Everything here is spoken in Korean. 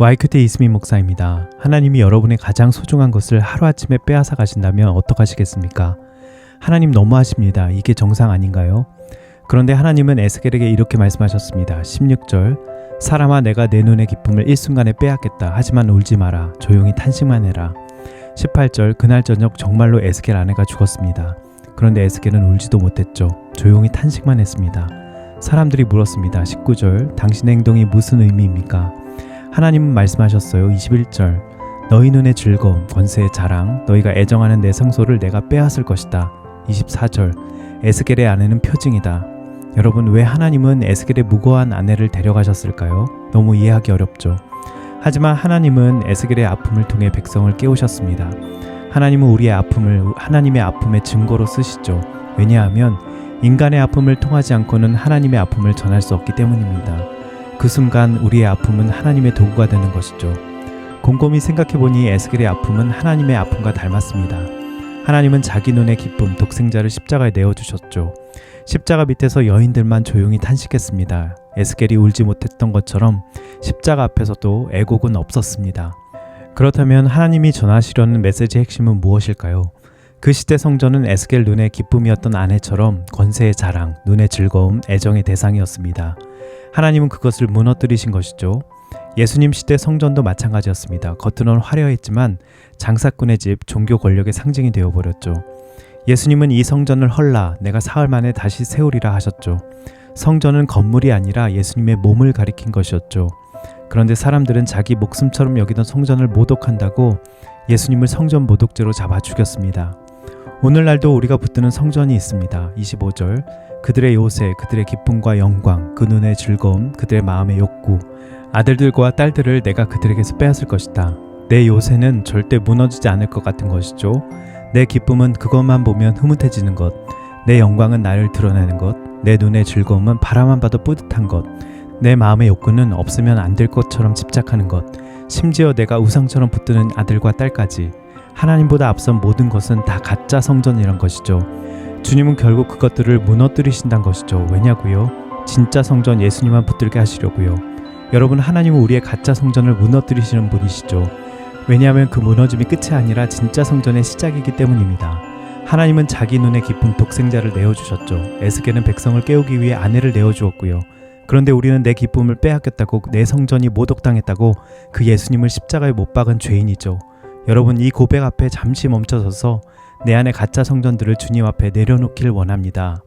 YQT 이스민 목사입니다. 하나님이 여러분의 가장 소중한 것을 하루아침에 빼앗아 가신다면 어떡하시겠습니까? 하나님 너무하십니다. 이게 정상 아닌가요? 그런데 하나님은 에스겔에게 이렇게 말씀하셨습니다. 16절 사람아 내가 내 눈의 기쁨을 일순간에 빼앗겠다. 하지만 울지 마라. 조용히 탄식만 해라. 18절 그날 저녁 정말로 에스겔 아내가 죽었습니다. 그런데 에스겔은 울지도 못했죠. 조용히 탄식만 했습니다. 사람들이 물었습니다. 19절 당신의 행동이 무슨 의미입니까? 하나님은 말씀하셨어요. 21절 너희 눈의 즐거움, 권세의 자랑, 너희가 애정하는 내 성소를 내가 빼앗을 것이다. 24절 에스겔의 아내는 표징이다. 여러분 왜 하나님은 에스겔의 무고한 아내를 데려가셨을까요? 너무 이해하기 어렵죠. 하지만 하나님은 에스겔의 아픔을 통해 백성을 깨우셨습니다. 하나님은 우리의 아픔을 하나님의 아픔의 증거로 쓰시죠. 왜냐하면 인간의 아픔을 통하지 않고는 하나님의 아픔을 전할 수 없기 때문입니다. 그 순간 우리의 아픔은 하나님의 도구가 되는 것이죠. 곰곰이 생각해보니 에스겔의 아픔은 하나님의 아픔과 닮았습니다. 하나님은 자기 눈의 기쁨, 독생자를 십자가에 내어주셨죠. 십자가 밑에서 여인들만 조용히 탄식했습니다. 에스겔이 울지 못했던 것처럼 십자가 앞에서도 애곡은 없었습니다. 그렇다면 하나님이 전하시려는 메시지의 핵심은 무엇일까요? 그 시대 성전은 에스겔 눈의 기쁨이었던 아내처럼 권세의 자랑, 눈의 즐거움, 애정의 대상이었습니다. 하나님은 그것을 무너뜨리신 것이죠. 예수님 시대 성전도 마찬가지였습니다. 겉으로는 화려했지만 장사꾼의 집, 종교 권력의 상징이 되어버렸죠. 예수님은 이 성전을 헐라 내가 사흘 만에 다시 세우리라 하셨죠. 성전은 건물이 아니라 예수님의 몸을 가리킨 것이었죠. 그런데 사람들은 자기 목숨처럼 여기던 성전을 모독한다고 예수님을 성전 모독죄로 잡아 죽였습니다. 오늘날도 우리가 붙드는 성전이 있습니다. 25절 그들의 요새, 그들의 기쁨과 영광, 그 눈의 즐거움, 그들의 마음의 욕구, 아들들과 딸들을 내가 그들에게서 빼앗을 것이다. 내 요새는 절대 무너지지 않을 것 같은 것이죠. 내 기쁨은 그것만 보면 흐뭇해지는 것, 내 영광은 나를 드러내는 것, 내 눈의 즐거움은 바라만 봐도 뿌듯한 것, 내 마음의 욕구는 없으면 안 될 것처럼 집착하는 것, 심지어 내가 우상처럼 붙드는 아들과 딸까지 하나님보다 앞선 모든 것은 다 가짜 성전이란 것이죠. 주님은 결국 그것들을 무너뜨리신다는 것이죠. 왜냐고요? 진짜 성전 예수님만 붙들게 하시려고요. 여러분 하나님은 우리의 가짜 성전을 무너뜨리시는 분이시죠. 왜냐하면 그 무너짐이 끝이 아니라 진짜 성전의 시작이기 때문입니다. 하나님은 자기 눈에 깊은 독생자를 내어주셨죠. 에스겔은 백성을 깨우기 위해 아내를 내어주었고요. 그런데 우리는 내 기쁨을 빼앗겼다고 내 성전이 모독당했다고 그 예수님을 십자가에 못 박은 죄인이죠. 여러분 이 고백 앞에 잠시 멈춰서서 내 안의 가짜 성전들을 주님 앞에 내려놓길 원합니다.